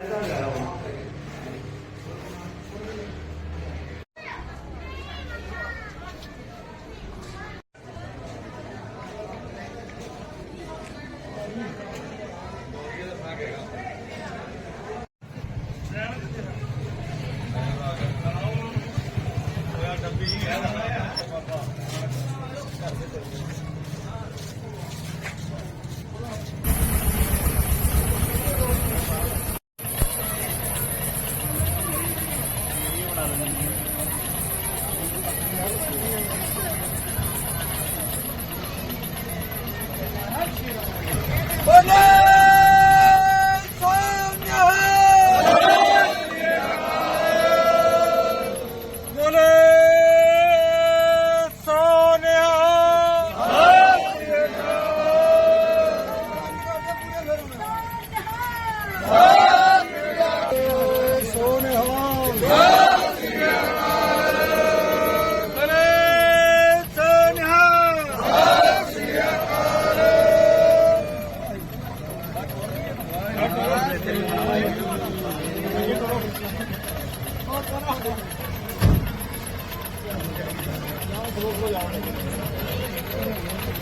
La sede.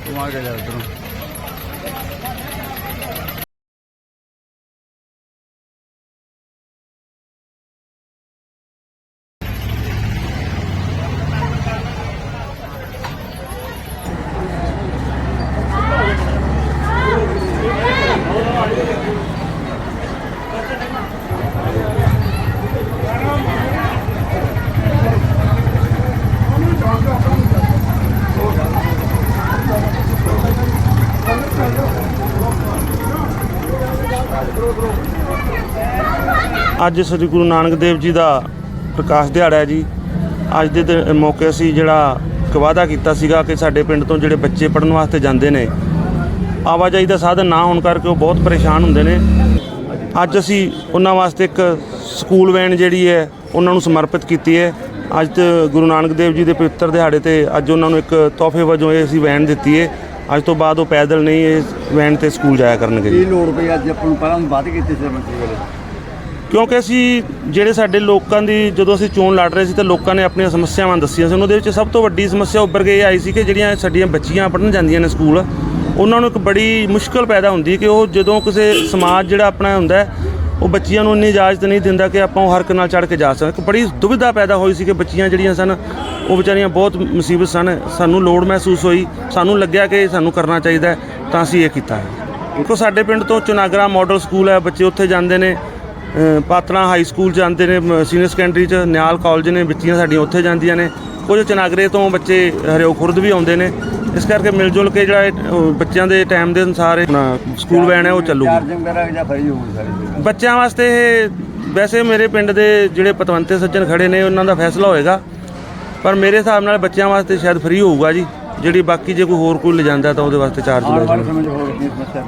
ਤੂੰ ਆ ਕੇ ਜਾ ਉਧਰੋਂ। ਅੱਜ ਸ੍ਰੀ ਗੁਰੂ ਨਾਨਕ ਦੇਵ ਜੀ ਦਾ ਪ੍ਰਕਾਸ਼ ਦਿਹਾੜਾ ਹੈ ਜੀ। ਅੱਜ ਦੇ ਦਿਨ- ਮੌਕੇ ਅਸੀਂ ਜਿਹੜਾ ਇੱਕ ਵਾਅਦਾ ਕੀਤਾ ਸੀਗਾ ਕਿ ਸਾਡੇ ਪਿੰਡ ਤੋਂ ਜਿਹੜੇ ਬੱਚੇ ਪੜਨ ਵਾਸਤੇ ਜਾਂਦੇ ਨੇ, ਆਵਾਜਾਈ ਦਾ ਸਾਧਨ ਨਾ ਹੋਣ ਕਰਕੇ ਉਹ ਬਹੁਤ ਪਰੇਸ਼ਾਨ ਹੁੰਦੇ ਨੇ। ਅੱਜ ਅਸੀਂ ਉਹਨਾਂ ਵਾਸਤੇ ਇੱਕ ਸਕੂਲ ਵੈਨ ਜਿਹੜੀ ਹੈ, ਉਹਨਾਂ ਨੂੰ ਸਮਰਪਿਤ ਕੀਤੀ ਹੈ। ਅੱਜ ਤੇ ਗੁਰੂ ਨਾਨਕ ਦੇਵ ਜੀ ਦੇ ਪਵਿੱਤਰ ਦਿਹਾੜੇ ਤੇ ਅੱਜ ਉਹਨਾਂ ਨੂੰ ਇੱਕ ਤੋਹਫੇ ਵਜੋਂ ਇਹ ਅਸੀਂ ਵੈਨ ਦਿੱਤੀ ਹੈ। ਅੱਜ ਤੋਂ ਬਾਅਦ ਉਹ ਪੈਦਲ ਨਹੀਂ ਇਹ ਵੈਨ ਤੇ ਸਕੂਲ ਜਾਇਆ ਕਰਨਗੇ ਜੀ। ਕੀ ਲੋੜ ਪਈ ਅੱਜ ਆਪਾਂ ਨੂੰ? ਪਹਿਲਾਂ ਵੱਧ ਕੀਤੀ ਸੀ ਮੰਤਰੀ ਵੇਲੇ। ਕਿਉਂਕਿ ਅਸੀਂ ਜਿਹੜੇ ਸਾਡੇ ਲੋਕਾਂ ਦੀ ਜਦੋਂ ਅਸੀਂ ਚੋਣ ਲੜ ਰਹੇ ਸੀ ਤਾਂ ਲੋਕਾਂ ਨੇ ਆਪਣੀਆਂ ਸਮੱਸਿਆਵਾਂ ਦੱਸੀਆਂ ਸੀ ਉਹਨਾਂ ਦੇ ਵਿੱਚ ਸਭ ਤੋਂ ਵੱਡੀ ਸਮੱਸਿਆ ਉੱਭਰ ਕੇ ਇਹ ਆਈ ਸੀ ਕਿ ਜਿਹੜੀਆਂ ਸਾਡੀਆਂ ਬੱਚੀਆਂ ਪੜ੍ਹਨ ਜਾਂਦੀਆਂ ਨੇ ਸਕੂਲ ਉਹਨਾਂ ਨੂੰ ਇੱਕ ਬੜੀ ਮੁਸ਼ਕਲ ਪੈਦਾ ਹੁੰਦੀ ਕਿ ਉਹ ਜਦੋਂ ਕਿਸੇ ਸਮਾਜ ਜਿਹੜਾ ਆਪਣਾ ਹੁੰਦਾ ਹੈ, ਉਹ ਬੱਚੀਆਂ ਨੂੰ ਇੰਨੀ ਇਜਾਜ਼ਤ ਨਹੀਂ ਦਿੰਦਾ ਕਿ ਆਪਾਂ ਉਹ ਹਰਕ ਨਾਲ ਚੜ੍ਹ ਕੇ ਜਾ ਸਕਣ। ਇੱਕ ਬੜੀ ਦੁਵਿਧਾ ਪੈਦਾ ਹੋਈ ਸੀ ਕਿ ਬੱਚੀਆਂ ਜਿਹੜੀਆਂ ਸਨ ਉਹ ਵਿਚਾਰੀਆਂ ਬਹੁਤ ਮੁਸੀਬਤ ਸਨ। ਸਾਨੂੰ ਲੋੜ ਮਹਿਸੂਸ ਹੋਈ ਸਾਨੂੰ ਲੱਗਿਆ ਕਿ ਸਾਨੂੰ ਕਰਨਾ ਚਾਹੀਦਾ ਤਾਂ ਅਸੀਂ ਇਹ ਕੀਤਾ ਹੈ। ਕਿਉਂਕਿ ਸਾਡੇ ਪਿੰਡ ਤੋਂ ਚੁਨਾਗਰਾ ਮਾਡਲ ਸਕੂਲ ਹੈ ਬੱਚੇ ਉੱਥੇ ਜਾਂਦੇ ਨੇ ਅ, ਪਾਤੜਾ ਹਾਈ ਸਕੂਲ ਜਾਂਦੇ ਨੇ ਸੀਨੀਅਰ ਸੈਕੰਡਰੀ ਚ ਨਿਆਲ ਕਾਲਜ ਨੇ ਬੱਚੀਆਂ ਸਾਡੀਆਂ ਉੱਥੇ ਜਾਂਦੀਆਂ ਨੇ। ਕੁਝ ਚਨਾਗਰੇ ਤੋਂ ਬੱਚੇ ਹਰਿਓ ਖੁਰਦ ਵੀ ਆਉਂਦੇ ਨੇ। ਇਸ ਕਰਕੇ ਮਿਲ ਜੁਲ ਕੇ ਜਿਹੜਾ ਬੱਚਿਆਂ ਦੇ ਟਾਈਮ ਦੇ ਅਨੁਸਾਰ ਸਕੂਲ ਵੈਨ ਹੈ ਉਹ ਚੱਲੂਗੀ। ਬੱਚਿਆਂ ਵਾਸਤੇ ਇਹ ਵੈਸੇ ਮੇਰੇ ਪਿੰਡ ਦੇ ਜਿਹੜੇ ਪਤਵੰਤੇ ਸੱਜਣ ਖੜੇ ਨੇ ਉਹਨਾਂ ਦਾ ਫੈਸਲਾ ਹੋਏਗਾ। ਪਰ ਮੇਰੇ ਹਿਸਾਬ ਨਾਲ ਬੱਚਿਆਂ ਵਾਸਤੇ ਸ਼ਾਇਦ ਫ੍ਰੀ ਹੋਊਗਾ ਜੀ। ਜਿਹੜੀ ਬਾਕੀ ਜੇ ਕੋਈ ਹੋਰ ਕੋਈ ਲਿਜਾਂਦਾ ਤਾਂ ਉਹਦੇ ਵਾਸਤੇ ਚਾਰਜ ਪਈ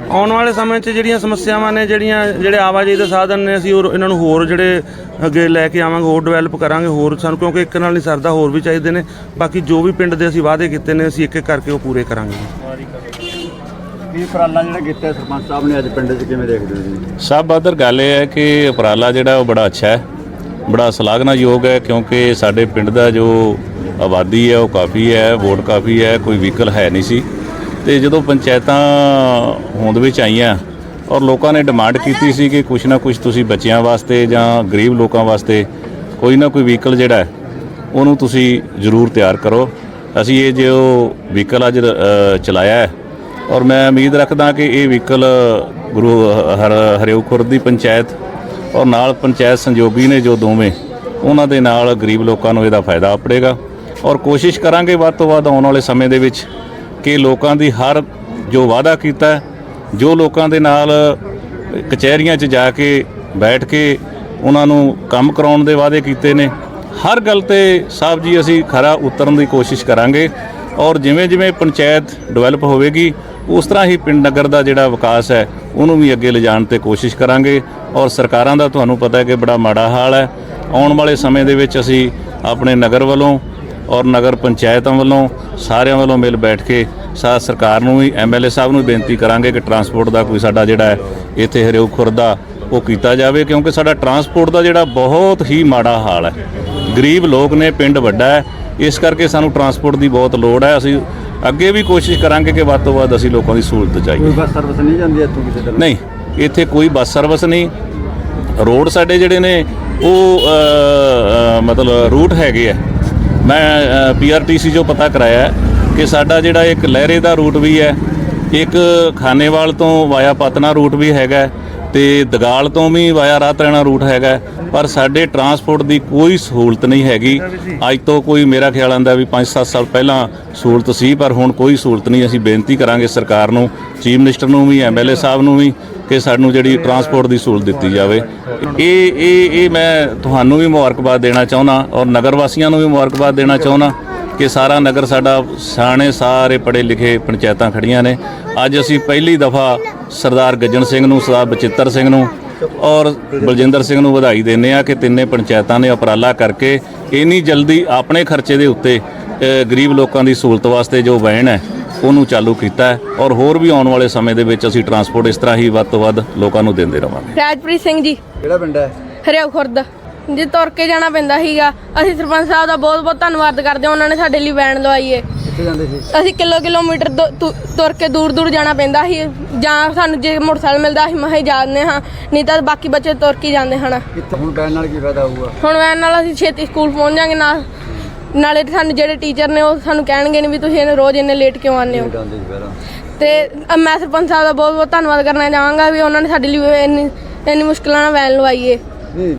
ਆਉਣ ਵਾਲੇ ਸਮੇਂ 'ਚ ਜਿਹੜੀਆਂ ਸਮੱਸਿਆਵਾਂ ਨੇ ਜਿਹੜੀਆਂ ਜਿਹੜੇ ਆਵਾਜਾਈ ਦੇ ਸਾਧਨ ਨੇ ਅਸੀਂ ਹੋਰ ਇਹਨਾਂ ਨੂੰ ਹੋਰ ਜਿਹੜੇ ਅੱਗੇ ਲੈ ਕੇ ਆਵਾਂਗੇ ਹੋਰ ਡਿਵੈਲਪ ਕਰਾਂਗੇ ਹੋਰ ਸਾਨੂੰ ਕਿਉਂਕਿ ਇੱਕ ਨਾਲ ਨਹੀਂ ਸਰਦਾ ਹੋਰ ਵੀ ਚਾਹੀਦੇ ਨੇ। ਬਾਕੀ ਜੋ ਵੀ ਪਿੰਡ ਦੇ ਅਸੀਂ ਵਾਅਦੇ ਕੀਤੇ ਨੇ ਅਸੀਂ ਇੱਕ ਇੱਕ ਕਰਕੇ ਉਹ ਪੂਰੇ ਕਰਾਂਗੇ ਕੀ ਉਪਰਾਲਾ ਜਿਹੜਾ ਕੀਤਾ ਸਰਪੰਚ ਸਾਹਿਬ ਨੇ ਅੱਜ ਪਿੰਡ 'ਚ ਕਿਵੇਂ ਦੇਖਦੇ ਹੋ ਜੀ? ਸਭ ਬਹਾਦਰ ਗੱਲ ਇਹ ਹੈ ਕਿ ਉਪਰਾਲਾ ਜਿਹੜਾ ਉਹ ਬੜਾ ਅੱਛਾ ਹੈ, ਬੜਾ ਸ਼ਲਾਘਨਾਯੋਗ ਹੈ ਕਿਉਂਕਿ ਸਾਡੇ ਪਿੰਡ ਦਾ ਜੋ ਆਬਾਦੀ ਹੈ, ਉਹ ਕਾਫੀ ਹੈ, ਵੋਟ ਕਾਫੀ ਹੈ, ਕੋਈ ਵਹੀਕਲ ਹੈ ਨਹੀਂ ਸੀ। ਤੇ ਜਦੋਂ ਪੰਚਾਇਤਾਂ ਹੋਂਦ ਵਿੱਚ ਆਈਆਂ ਔਰ ਲੋਕਾਂ ਨੇ ਡਿਮਾਂਡ ਕੀਤੀ ਸੀ ਕਿ ਕੁਛ ਨਾ ਕੁਛ ਤੁਸੀਂ ਬੱਚਿਆਂ ਵਾਸਤੇ ਜਾਂ ਗਰੀਬ ਲੋਕਾਂ ਵਾਸਤੇ ਕੋਈ ਨਾ ਕੋਈ ਵਹੀਕਲ ਜਿਹੜਾ ਉਹਨੂੰ ਤੁਸੀਂ ਜ਼ਰੂਰ ਤਿਆਰ ਕਰੋ। ਅਸੀਂ ਇਹ ਜੋ ਵਹੀਕਲ ਅੱਜ ਚਲਾਇਆ ਹੈ ਔਰ ਮੈਂ ਉਮੀਦ ਰੱਖਦਾ ਕਿ ਇਹ ਵਹੀਕਲ ਗੁਰੂ ਹਰ ਹਰਿਓ ਦੀ ਪੰਚਾਇਤ ਔਰ ਨਾਲ ਪੰਚਾਇਤ ਸੰਯੋਗੀ ਨੇ ਜੋ ਦੋਵੇਂ, ਉਹਨਾਂ ਦੇ ਨਾਲ ਗਰੀਬ ਲੋਕਾਂ ਨੂੰ ਇਹਦਾ ਫਾਇਦਾ ਆਪੜੇਗਾ। ਔਰ ਕੋਸ਼ਿਸ਼ ਕਰਾਂਗੇ ਵੱਧ ਤੋਂ ਵੱਧ ਆਉਣ ਵਾਲੇ ਸਮੇਂ ਦੇ ਵਿੱਚ ਕਿ ਲੋਕਾਂ ਦੀ ਹਰ ਜੋ ਵਾਅਦਾ ਕੀਤਾ ਜੋ ਲੋਕਾਂ ਦੇ ਨਾਲ ਕਚਹਿਰੀਆਂ 'ਚ ਜਾ ਕੇ ਬੈਠ ਕੇ ਉਹਨਾਂ ਨੂੰ ਕੰਮ ਕਰਾਉਣ ਦੇ ਵਾਅਦੇ ਕੀਤੇ ਨੇ, ਹਰ ਗੱਲ ਤੇ ਸਾਹਿਬ ਜੀ ਅਸੀਂ ਖਰਾ ਉਤਰਨ ਦੀ ਕੋਸ਼ਿਸ਼ ਕਰਾਂਗੇ। ਔਰ ਜਿਵੇਂ ਜਿਵੇਂ ਪੰਚਾਇਤ ਡਿਵੈਲਪ ਹੋਵੇਗੀ ਉਸ ਤਰ੍ਹਾਂ ਹੀ ਪਿੰਡ ਨਗਰ ਦਾ ਜਿਹੜਾ ਵਿਕਾਸ ਹੈ, ਉਹਨੂੰ ਵੀ ਅੱਗੇ ਲਿਜਾਣ ਤੇ ਕੋਸ਼ਿਸ਼ ਕਰਾਂਗੇ ਔਰ ਸਰਕਾਰਾਂ ਦਾ ਤੁਹਾਨੂੰ ਪਤਾ ਹੈ ਕਿ ਬੜਾ ਮਾੜਾ ਹਾਲ ਹੈ। ਆਉਣ ਵਾਲੇ ਸਮੇਂ ਦੇ ਵਿੱਚ ਅਸੀਂ ਆਪਣੇ ਨਗਰ ਵੱਲੋਂ ਔਰ ਨਗਰ ਪੰਚਾਇਤਾਂ ਵੱਲੋਂ ਸਾਰਿਆਂ ਵੱਲੋਂ ਮਿਲ ਬੈਠ ਕੇ ਸਾ ਸਰਕਾਰ ਨੂੰ ਵੀ ਐਮਐਲਏ ਸਾਹਿਬ ਨੂੰ ਵੀ ਬੇਨਤੀ ਕਰਾਂਗੇ ਕਿ ਟਰਾਂਸਪੋਰਟ ਦਾ ਕੋਈ ਸਾਡਾ ਜਿਹੜਾ ਇੱਥੇ ਹਰਿਓ ਖੁਰਦਾ ਉਹ ਕੀਤਾ ਜਾਵੇ, ਕਿਉਂਕਿ ਸਾਡਾ ਟਰਾਂਸਪੋਰਟ ਦਾ ਜਿਹੜਾ ਬਹੁਤ ਹੀ ਮਾੜਾ ਹਾਲ ਹੈ। ਗਰੀਬ ਲੋਕ ਨੇ, ਪਿੰਡ ਵੱਡਾ ਹੈ ਇਸ ਕਰਕੇ ਸਾਨੂੰ ਟਰਾਂਸਪੋਰਟ ਦੀ ਬਹੁਤ ਲੋੜ ਹੈ। ਅਸੀਂ ਅੱਗੇ ਵੀ ਕੋਸ਼ਿਸ਼ ਕਰਾਂਗੇ ਕਿ ਵੱਧ ਤੋਂ ਵੱਧ ਅਸੀਂ ਲੋਕਾਂ ਦੀ ਸਹੂਲਤ ਕੋਈ ਚਾਹੀਏ ਬੱਸ ਸਰਵਿਸ ਨਹੀਂ ਜਾਂਦੀ ਇੱਥੋਂ ਕਿਸੇ ਤਰ੍ਹਾਂ? ਨਹੀਂ ਇੱਥੇ ਕੋਈ ਬੱਸ ਸਰਵਿਸ ਨਹੀਂ। ਰੋਡ ਸਾਡੇ ਜਿਹੜੇ ਨੇ ਉਹ ਅ, ਅ, ਮਤਲਬ ਰੂਟ ਹੈਗੇ ਆ। ਮੈਂ ਪੀਆਰਟੀਸੀ ਜੋ ਪਤਾ ਕਰਾਇਆ ਹੈ ਕਿ ਸਾਡਾ ਜਿਹੜਾ ਇੱਕ ਲਹਿਰੇ ਦਾ ਰੂਟ ਵੀ ਹੈ ਇੱਕ ਖਾਨੇਵਾਲ ਤੋਂ ਵਾਇਆ ਪਤਨਾ ਰੂਟ ਵੀ ਹੈਗਾ। ਹੈ ਤੇ ਦਗਾਲ ਤੋਂ ਵੀ ਵਾਇਆ ਰਾਤਰਣਾ ਰੂਟ ਹੈਗਾ ਪਰ ਸਾਡੇ ਟਰਾਂਸਪੋਰਟ ਦੀ ਕੋਈ ਸਹੂਲਤ ਨਹੀਂ ਹੈਗੀ। ਅੱਜ ਤੋਂ ਕੋਈ ਮੇਰਾ ਖਿਆਲ ਆਂਦਾ ਵੀ 5-7 ਸਾਲ ਪਹਿਲਾਂ ਸਹੂਲਤ ਸੀ, ਪਰ ਹੁਣ ਕੋਈ ਸਹੂਲਤ ਨਹੀਂ। ਅਸੀਂ ਬੇਨਤੀ ਕਰਾਂਗੇ ਸਰਕਾਰ ਨੂੰ, ਚੀਫ ਮਿਨਿਸਟਰ ਨੂੰ ਵੀ ਐਮਐਲਏ ਸਾਹਿਬ ਨੂੰ ਵੀ, ਕਿ ਸਾਨੂੰ ਜਿਹੜੀ ਟਰਾਂਸਪੋਰਟ ਦੀ ਸਹੂਲਤ ਦਿੱਤੀ ਜਾਵੇ। ਇਹ ਇਹ ਇਹ ਮੈਂ ਤੁਹਾਨੂੰ ਵੀ ਮੁਬਾਰਕਬਾਦ ਦੇਣਾ ਚਾਹੁੰਦਾ ਔਰ ਨਗਰ ਵਾਸੀਆਂ ਨੂੰ ਵੀ ਮੁਬਾਰਕਬਾਦ ਦੇਣਾ ਚਾਹੁੰਦਾ ਕਿ ਸਾਰਾ ਨਗਰ ਸਾਡਾ ਸਿਆਣੇ, ਸਾਰੇ ਪੜ੍ਹੇ ਲਿਖੇ ਪੰਚਾਇਤਾਂ ਖੜੀਆਂ ਨੇ। ਅੱਜ ਅਸੀਂ ਪਹਿਲੀ ਦਫਾ ਸਰਦਾਰ ਗੱਜਣ ਸਿੰਘ ਨੂੰ ਸਰਦਾਰ ਬਚਿੱਤਰ ਸਿੰਘ ਨੂੰ ਔਰ ਬਲਜਿੰਦਰ ਸਿੰਘ ਨੂੰ ਵਧਾਈ ਦਿੰਦੇ ਆ ਕਿ ਤਿੰਨੇ ਪੰਚਾਇਤਾਂ ਨੇ ਉਪਰਾਲਾ ਕਰਕੇ ਇੰਨੀ ਜਲਦੀ ਆਪਣੇ ਖਰਚੇ ਦੇ ਉੱਤੇ ਗਰੀਬ ਲੋਕਾਂ ਦੀ ਸਹੂਲਤ ਵਾਸਤੇ ਜੋ ਵੈਨ ਹੈ ਉਹਨੂੰ ਚਾਲੂ ਕੀਤਾ ਔਰ ਹੋਰ ਵੀ ਆਉਣ ਵਾਲੇ ਸਮੇਂ ਦੇ ਵਿੱਚ ਅਸੀਂ ਟਰਾਂਸਪੋਰਟ ਇਸ ਤਰ੍ਹਾਂ ਹੀ ਵੱਧ ਤੋਂ ਵੱਧ ਲੋਕਾਂ ਨੂੰ ਦਿੰਦੇ ਰਵਾਂਗੇ। ਰਾਜਪ੍ਰੀਤ ਸਿੰਘ ਜੀ। ਕਿਹੜਾ ਪਿੰਡ ਹੈ? ਹਰਿਆਵ ਖੁਰਦ। ਜੇ ਤੁਰ ਕੇ ਜਾਣਾ ਪੈਂਦਾ ਸੀਗਾ ਅਸੀਂ ਸਰਪੰਚ ਸਾਹਿਬ ਦਾ ਬਹੁਤ ਬਹੁਤ ਧੰਨਵਾਦ ਕਰਦੇ ਹਾਂ ਉਹਨਾਂ ਨੇ ਸਾਡੇ ਲਈ ਵੈਨ ਲਵਾਈ ਏ। ਕਿੱਥੇ ਜਾਂਦੇ ਸੀ। ਅਸੀਂ ਕਿਲੋ ਕਿਲੋਮੀਟਰ ਦੁ- ਤੁ- ਤੁਰ ਕੇ ਦੂਰ ਦੂਰ ਜਾਣਾ ਪੈਂਦਾ ਸੀ ਜਾਂ ਸਾਨੂੰ ਜੇ ਮੋਟਰਸਾਈਕਲ ਮਿਲਦਾ ਅਸੀਂ ਮਹੇ ਜਾਂਦੇ ਹਾਂ ਨਹੀਂ ਤਾਂ ਬਾਕੀ ਬੱਚੇ ਤੁਰ ਕੇ ਜਾਂਦੇ ਹਨ। ਕਿੱਥੇ ਹੁਣ ਬੈਨ ਨਾਲ ਕੀ ਫਾਇਦਾ ਹੋਊਗਾ? ਹੁਣ ਵੈਨ ਨਾਲ ਅਸੀਂ ਛੇਤੀ ਸਕੂਲ ਪਹੁੰਚ ਜਾਾਂਗੇ ਨਾਲ ਨਾਲੇ ਸਾਨੂੰ ਜਿਹੜੇ ਟੀਚਰ ਨੇ ਉਹ ਸਾਨੂੰ ਕਹਿਣਗੇ ਨਹੀਂ ਵੀ ਤੁਸੀਂ ਇਹਨੇ ਰੋਜ਼ ਇੰਨੇ ਲੇਟ ਕਿਉਂ ਆਉਂਦੇ ਹੋ। ਜਾਂਦੇ ਸੀ ਪਹਿਲਾਂ। ਤੇ ਅ, ਮੈਂ ਸਰਪੰਚ ਸਾਹਿਬ ਦਾ ਬਹੁਤ ਬਹੁਤ ਧੰਨਵਾਦ ਕਰਨਾ ਚਾਹਾਂਗਾ ਵੀ ਉਹਨਾਂ ਨੇ ਸਾਡੇ ਲਈ ਇੰਨੀ ਇੰਨੀ ਮੁਸ਼ਕਲਾਂ ਨਾਲ ਵੈਨ ਲਵਾਈ ਏ। ਨਹੀਂ